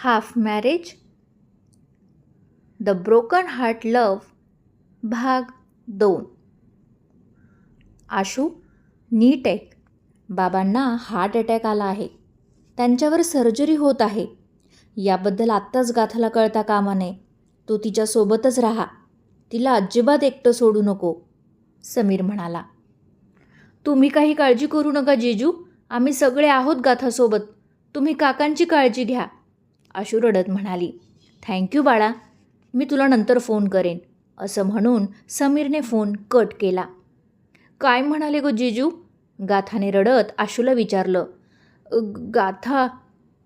Half marriage the broken heart love भाग दोन. आशू नीट एक बाबांना हार्ट अटॅक आला आहे. त्यांच्यावर सर्जरी होत आहे. याबद्दल आत्ताच गाथाला कळता कामा नये. तू तिच्यासोबतच राहा. तिला अजिबात एकटं सोडू नको समीर म्हणाला. तुम्ही काही काळजी करू नका जेजू. आम्ही सगळे आहोत गाथासोबत. तुम्ही काकांची काळजी घ्या. आशू रडत म्हणाली थँक्यू बाळा मी तुला नंतर फोन करेन असं म्हणून समीरने फोन कट केला. काय म्हणाले गो जिजू? गाथाने रडत आशूला विचारलं. गाथा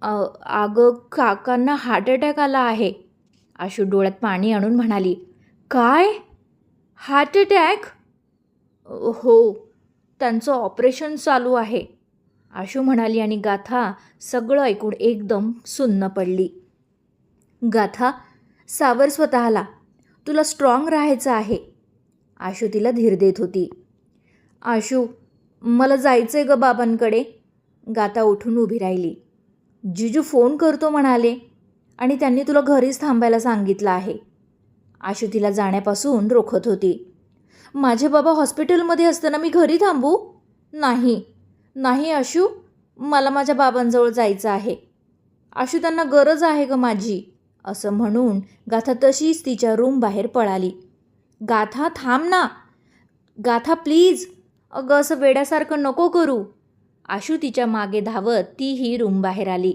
अगं काकांना हार्ट अटॅक आला आहे आशू डोळ्यात पाणी आणून म्हणाली. काय? Heart attack? हो त्यांचं ऑपरेशन चालू आहे. आशू म्हणाली आणि गाथा सगळं ऐकून एकदम सुन्न पडली. गाथा सावर स्वतःला तुला स्ट्रॉंग राहायचं आहे. आशू तिला धीर देत होती. आशू मला जायचं आहे ग बाबांकडे. गाता उठून उभी राहिली. जिजू फोन करतो म्हणाले आणि त्यांनी तुला घरीच थांबायला सांगितलं आहे. आशू तिला जाण्यापासून रोखत होती. माझे बाबा हॉस्पिटलमध्ये असताना मी घरी थांबू? नाही. नाही आशू मला माझ्या बाबांजवळ जायचं आहे. आशू त्यांना गरज आहे ग माझी असं म्हणून गाथा तशीच तिच्या रूम बाहेर पळाली. गाथा थांब ना. गाथा प्लीज. अगं असं वेड्यासारखं नको करू. आशू तिच्यामागे धावत तीही रूम बाहेर आली.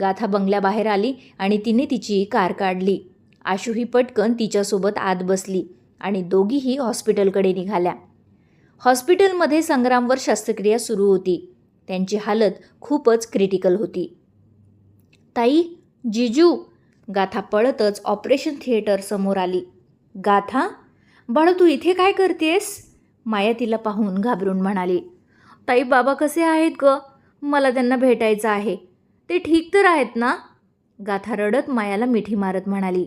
गाथा बंगल्याबाहेर आली आणि तिने तिची कार काढली. आशू ही पटकन तिच्यासोबत आत बसली आणि दोघीही हॉस्पिटलकडे निघाल्या. हॉस्पिटलमध्ये संग्रामवर शस्त्रक्रिया सुरू होती. त्यांची हालत खूपच क्रिटिकल होती. ताई जिजू गाथा पळतच ऑपरेशन थिएटर समोर आली. गाथा बाळा तू इथे काय करतेस? माया तिला पाहून घाबरून म्हणाली. ताई बाबा कसे आहेत ग? मला त्यांना भेटायचं आहे. ते ठीक तर आहेत ना? गाथा रडत मायाला मिठी मारत म्हणाली.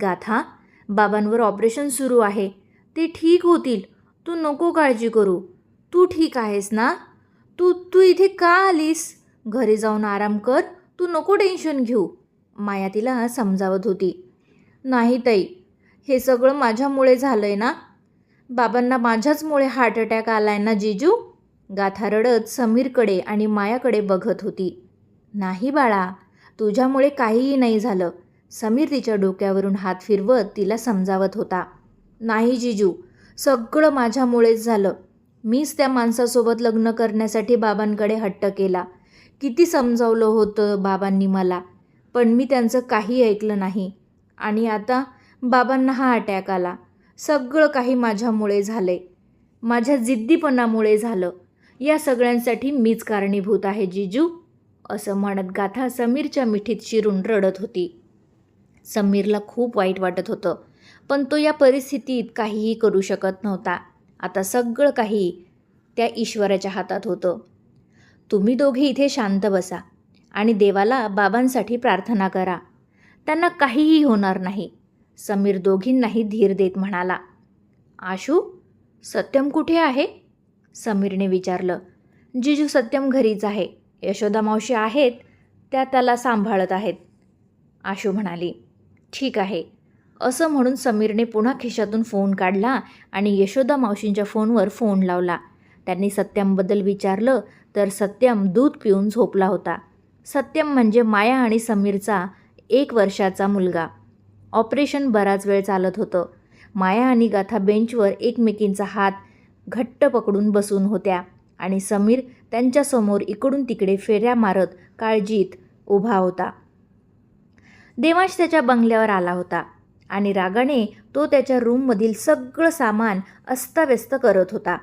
गाथा बाबांवर ऑपरेशन सुरू आहे. ते ठीक होतील. तू नको काळजी करू. तू ठीक आहेस ना? तू तू इथे का आलीस? घरी जाऊन आराम कर. तू नको टेन्शन घेऊ. माया तिला समजावत होती. नाही ताई हे सगळं माझ्यामुळे झालं आहे ना? बाबांना माझ्याचमुळे हार्ट अटॅक आला आहे ना जिजू? गाथा रडत समीरकडे आणि मायाकडे बघत होती. नाही बाळा तुझ्यामुळे काहीही नाही झालं. समीर तिच्या डोक्यावरून हात फिरवत तिला समजावत होता. नाही जिजू सगळं माझ्यामुळेच झालं. मीच त्या माणसासोबत लग्न करण्यासाठी बाबांकडे हट्ट केला. किती समजावलं होतं बाबांनी मला पण मी त्यांचं काही ऐकलं नाही. आणि आता बाबांना हा अटॅक आला. सगळं काही माझ्यामुळे झालंय. माझ्या जिद्दीपणामुळे झालं. या सगळ्यांसाठी मीच कारणीभूत आहे जिजू असं म्हणत गाथा समीरच्या मिठीत शिरून रडत होती. समीरला खूप वाईट वाटत होतं. पण तो या परिस्थितीत काहीही करू शकत नव्हता. आता सगळं काही त्या ईश्वराच्या हातात होतं. तुम्ही दोघे इथे शांत बसा आणि देवाला बाबांसाठी प्रार्थना करा. त्यांना काहीही होणार नाही. समीर दोघींनाही धीर देत म्हणाला आशू सत्यम कुठे आहे? समीरने विचारलं जिजू सत्यम घरीच आहे. यशोदा मावशी आहेत त्या त्याला सांभाळत आहेत. आशू म्हणाली ठीक आहे. असं म्हणून समीरने पुन्हा खिशातून फोन काढला आणि यशोदा मावशींच्या फोनवर फोन लावला. त्यांनी सत्यमबद्दल विचारलं तर सत्यम दूध पिऊन झोपला होता. सत्यम म्हणजे माया आणि समीरचा एक वर्षाचा मुलगा. ऑपरेशन बराच वेळ चालत होतं. माया आणि गाथा बेंचवर एकमेकींचा हात घट्ट पकडून बसून होत्या आणि समीर त्यांच्यासमोर इकडून तिकडे फेऱ्या मारत काळजीत उभा होता. देवांश त्याच्या बंगल्यावर आला होता. आणि रागाने तो त्याच्या रूममधील सगळं सामान अस्ताव्यस्त करत होता.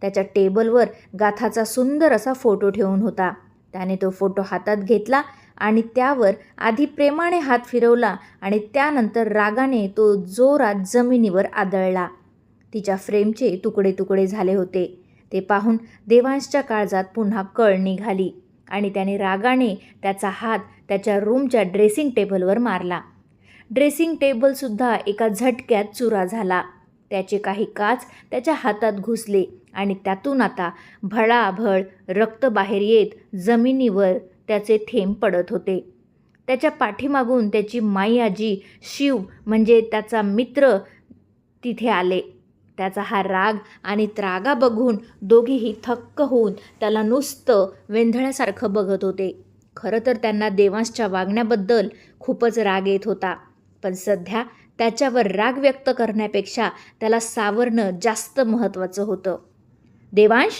त्याच्या टेबलवर गाथाचा सुंदर असा फोटो ठेवून होता. त्याने तो फोटो हातात घेतला आणि त्यावर आधी प्रेमाने हात फिरवला आणि त्यानंतर रागाने तो जोरात जमिनीवर आदळला. तिच्या फ्रेमचे तुकडे तुकडे झाले होते. ते पाहून देवांशच्या काळजात पुन्हा कळ निघाली आणि त्याने रागाने त्याचा हात त्याच्या रूमच्या ड्रेसिंग टेबलवर मारला. ड्रेसिंग टेबलसुद्धा एका झटक्यात चुरा झाला. त्याचे काही काच त्याच्या हातात घुसले आणि त्यातून आता भळाभळ रक्त बाहेर येत जमिनीवर त्याचे थेंब पडत होते. त्याच्या पाठीमागून त्याची माई आजी शिव म्हणजे त्याचा मित्र तिथे आले. त्याचा हा राग आणि त्रागा बघून दोघेही थक्क होऊन त्याला नुसतं वेंधळ्यासारखं बघत होते. खरं तर त्यांना देवांसच्या वागण्याबद्दल खूपच राग येत होता. पण सध्या त्याच्यावर राग व्यक्त करण्यापेक्षा त्याला सावरणं जास्त महत्त्वाचं होतं. देवांश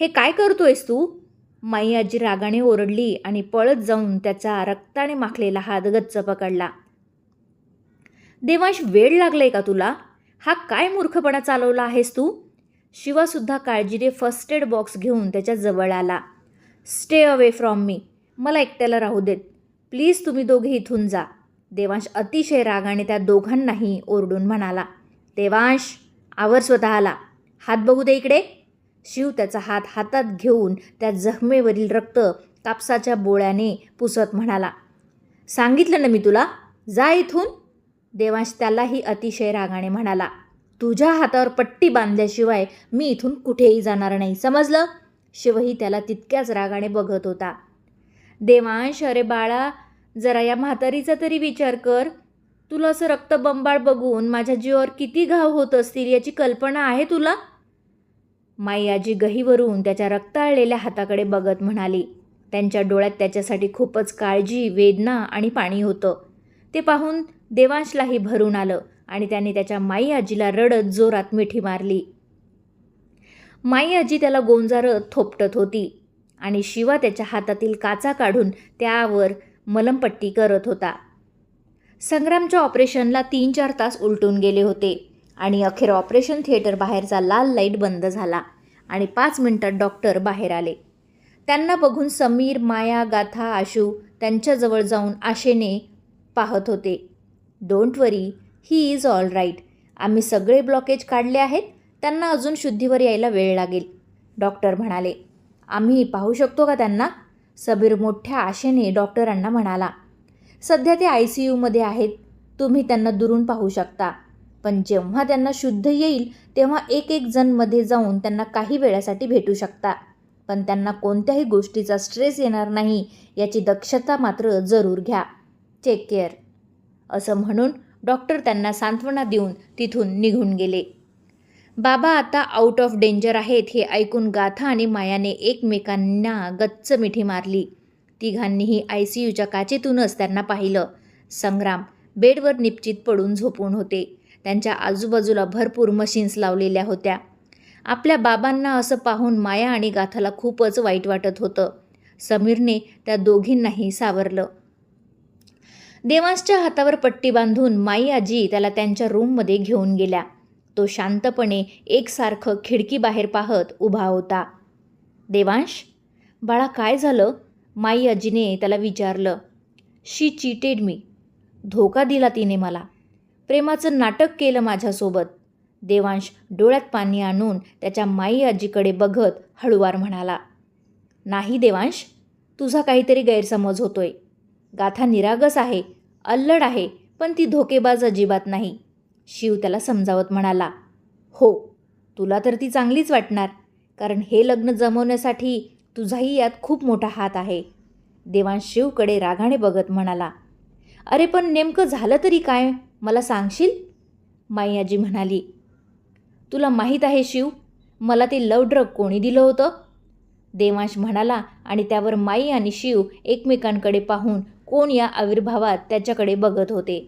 हे काय करतोयस तू? माई आजी रागाने ओरडली आणि पळत जाऊन त्याचा रक्ताने माखलेला हात गच्च पकडला. देवांश वेळ लागलाय का तुला? हा काय मूर्खपणा चालवला आहेस तू? शिवासुद्धा काळजीने फर्स्ट एड बॉक्स घेऊन त्याच्याजवळ आला. स्टे अवे फ्रॉम मी मला एकट्याला राहू देत. प्लीज तुम्ही दोघे इथून जा. देवांश अतिशय रागाने त्या दोघांनाही ओरडून म्हणाला देवांश आवर स्वतःला. हात बघू दे इकडे. शिव त्याचा हात हातात घेऊन त्या जखमेवरील रक्त कापसाच्या बोळ्याने पुसत म्हणाला सांगितलं ना मी तुला? जा इथून. देवांश त्यालाही अतिशय रागाने म्हणाला तुझ्या हातावर पट्टी बांधल्याशिवाय मी इथून कुठेही जाणार नाही. समजलं? शिवही त्याला तितक्याच रागाने बघत होता. देवांश अरे बाळा जरा या म्हातारीचा तरी विचार कर. तुला असं रक्तबंबाळ बघून माझ्या जीवावर किती घाव होत असतील याची कल्पना आहे तुला? माई आजी गहीवरून त्याच्या रक्ताळलेल्या हाताकडे बघत म्हणाली. त्यांच्या डोळ्यात त्याच्यासाठी खूपच काळजी वेदना आणि पाणी होतं. ते पाहून देवांशलाही भरून आलं आणि त्याने त्याच्या माई आजीला रडत जोरात मिठी मारली. माई आजी त्याला गोंजारत थोपटत होती आणि शिवा त्याच्या हातातील काचा काढून त्यावर मलमपट्टी करत होता. संग्रामच्या ऑपरेशनला तीन चार तास उलटून गेले होते आणि अखेर ऑपरेशन थिएटर बाहेरचा लाल लाइट बंद झाला आणि पाच मिनिटात डॉक्टर बाहेर आले. त्यांना बघून समीर माया गाथा आशू त्यांच्याजवळ जाऊन आशेने पाहत होते. Don't worry he is all right आम्ही सगळे ब्लॉकेज काढले आहेत त्यांना अजून शुद्धीवर यायला वेळ लागेल डॉक्टर म्हणाले. आम्ही पाहू शकतो का त्यांना? सबीर मोठ्या आशेने डॉक्टरांना म्हणाला सध्या ते आय सी यूमध्ये आहेत. तुम्ही त्यांना दुरून पाहू शकता. पण जेव्हा त्यांना शुद्ध येईल तेव्हा एक एक जणमध्ये जाऊन त्यांना काही वेळासाठी भेटू शकता. पण त्यांना कोणत्याही गोष्टीचा स्ट्रेस येणार नाही याची दक्षता मात्र जरूर घ्या. टेक केअर असं म्हणून डॉक्टर त्यांना सांत्वना देऊन तिथून निघून गेले. बाबा आता आउट ऑफ डेंजर आहेत हे ऐकून गाथा आणि मायाने एकमेकांना गच्च मिठी मारली. तिघांनीही आय सी यूच्या काचेतूनच त्यांना पाहिलं. संग्राम बेडवर निपचित पडून झोपून होते. त्यांच्या आजूबाजूला भरपूर मशीन्स लावलेल्या होत्या. आपल्या बाबांना असं पाहून माया आणि गाथाला खूपच वाईट वाटत होतं. समीरने त्या दोघींनाही सावरलं. देवांसच्या हातावर पट्टी बांधून माई आजी त्याला त्यांच्या रूममध्ये घेऊन गेल्या. तो शांतपणे एकसारखं खिडकीबाहेर पाहत उभा होता. देवांश बाळा काय झालं? माई आजीने त्याला विचारलं. She cheated me. धोका दिला तिने मला. प्रेमाचं नाटक केलं माझ्यासोबत. देवांश डोळ्यात पाणी आणून त्याच्या माई आजीकडे बघत हळुवार म्हणाला नाही देवांश तुझा काहीतरी गैरसमज होतोय. गाथा निरागस आहे अल्लड आहे पण ती धोकेबाज अजिबात नाही. शिव त्याला समजावत म्हणाला हो तुला तर ती चांगलीच वाटणार कारण हे लग्न जमवण्यासाठी तुझाही यात खूप मोठा हात आहे. देवांश शिवकडे रागाने बघत म्हणाला अरे पण नेमकं झालं तरी काय? मला सांगशील? माई आजी म्हणाली तुला माहीत आहे शिव मला ते लव ड्रग कोणी दिलं होतं? देवांश म्हणाला आणि त्यावर माई आणि शिव एकमेकांकडे पाहून कोण या आविर्भावात त्याच्याकडे बघत होते.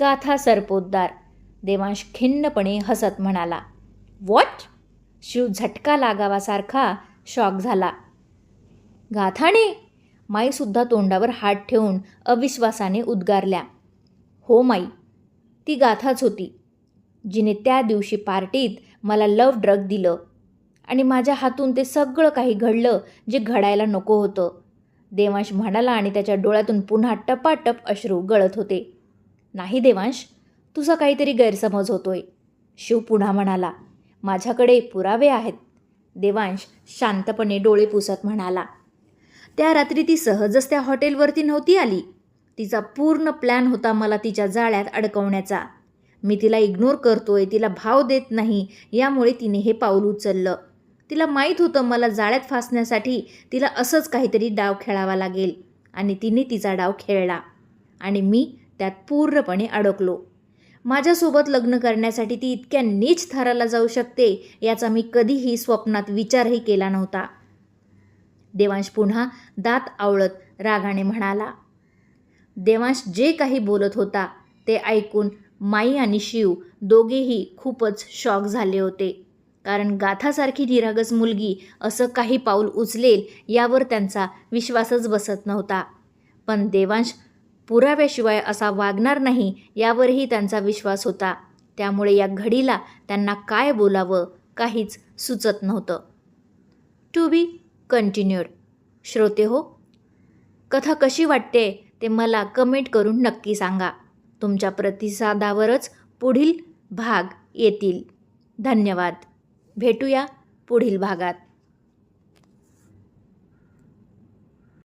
गाथा सरपोतदार देवांश खिन्नपणे हसत म्हणाला वॉट? शिव झटका लागावासारखा शॉक झाला. गाथाने माईसुद्धा तोंडावर हात ठेवून अविश्वासाने उद्गारल्या हो माई ती गाथाच होती जिने त्या दिवशी पार्टीत मला लव ड्रग दिलं आणि माझ्या हातून ते सगळं काही घडलं जे घडायला नको होतं. देवांश म्हणाला आणि त्याच्या डोळ्यातून पुन्हा टपाटप अश्रू गळत होते. नाही देवांश तुझा काहीतरी गैरसमज होतोय. शिव पुन्हा म्हणाला माझ्याकडे पुरावे आहेत. देवांश शांतपणे डोळे पुसत म्हणाला त्या रात्री ती सहजच त्या हॉटेलवरती नव्हती आली. तिचा पूर्ण प्लॅन होता मला तिच्या जाळ्यात अडकवण्याचा. मी तिला इग्नोर करतोय तिला भाव देत नाही यामुळे तिने हे पाऊल उचललं. तिला माहीत होतं मला जाळ्यात फासण्यासाठी तिला असंच काहीतरी डाव खेळावा लागेल आणि तिने तिचा डाव खेळला आणि मी त्यात पूर्णपणे अडकलो. माझ्यासोबत लग्न करण्यासाठी ती इतक्या नीच थराला जाऊ शकते याचा मी कधीही स्वप्नात विचारही केला नव्हता. देवांश पुन्हा दात आवळत रागाने म्हणाला देवांश जे काही बोलत होता ते ऐकून माई आणि शिव दोघेही खूपच शॉक झाले होते. कारण गाथासारखी निरागस मुलगी असं काही पाऊल उचलेल यावर त्यांचा विश्वासच बसत नव्हता. पण देवांश पुराव्याशिवाय असा वागणार नाही यावरही त्यांचा विश्वास होता. त्यामुळे या घडीला त्यांना काय बोलावं काहीच सुचत नव्हतं. टू बी कंटिन्यूड श्रोते हो कथा कशी वाटते ते मला कमेंट करून नक्की सांगा. तुमच्या प्रतिसादावरच पुढील भाग येतील. धन्यवाद. भेटूया पुढील भागात.